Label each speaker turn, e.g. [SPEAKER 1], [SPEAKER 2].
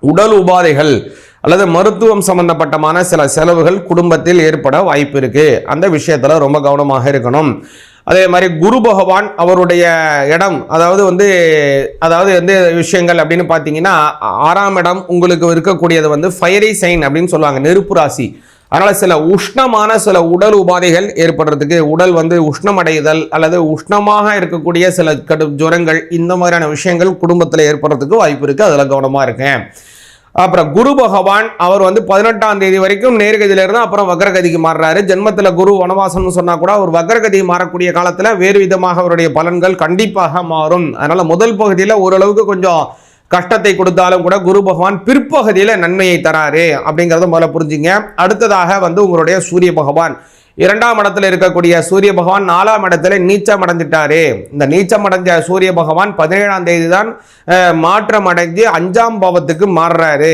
[SPEAKER 1] உடல் உபாதைகள் அல்லது மருத்துவம் சம்பந்தப்பட்டமான சில செலவுகள் குடும்பத்தில் ஏற்பட வாய்ப்பு இருக்கு. அந்த விஷயத்துல ரொம்ப கவனமாக இருக்கணும். அதே மாதிரி குரு பகவான் அவருடைய இடம் அதாவது வந்து அதாவது வந்து விஷயங்கள் அப்படின்னு பார்த்தீங்கன்னா ஆறாம் இடம் உங்களுக்கு இருக்கக்கூடியது வந்து ஃபயரி சைன் அப்படின்னு சொல்லுவாங்க. நெருப்பு ராசி. அதனால் சில உஷ்ணமான சில உடல் உபாதைகள் ஏற்படுறதுக்கு உடல் வந்து உஷ்ணமடைதல் அல்லது உஷ்ணமாக இருக்கக்கூடிய சில கடும் ஜுரங்கள் இந்த மாதிரியான விஷயங்கள் குடும்பத்தில் ஏற்படுறதுக்கு வாய்ப்பு இருக்குது அதில் கவனமாக இருக்கேன் அப்புறம் குரு பகவான் அவர் வந்து பதினெட்டாம் தேதி வரைக்கும் நேர்கதியில இருந்து அப்புறம் வக்ரகதிக்கு மாறுறாரு. ஜென்மத்தில் குரு வனவாசம்னு சொன்னால் கூட அவர் வக்ரகதி மாறக்கூடிய காலத்தில் வேறு விதமாக அவருடைய பலன்கள் கண்டிப்பாக மாறும். அதனால் முதல் பகுதியில் ஓரளவுக்கு கொஞ்சம் கஷ்டத்தை கொடுத்தாலும் கூட குரு பகவான் பிற்பகுதியில் நன்மையை தராரு அப்படிங்கிறத முதல்ல புரிஞ்சுங்க. அடுத்ததாக வந்து உங்களுடைய சூரிய பகவான். இரண்டாம் இடத்துல இருக்கக்கூடிய சூரிய பகவான் நாலாம் இடத்துல நீச்சம் அடைஞ்சிட்டாரு. இந்த நீச்சம் அடைஞ்ச சூரிய பகவான் பதினேழாம் தேதி தான் மாற்றம் அடைஞ்சு அஞ்சாம் பாவத்துக்கு மாறுறாரு.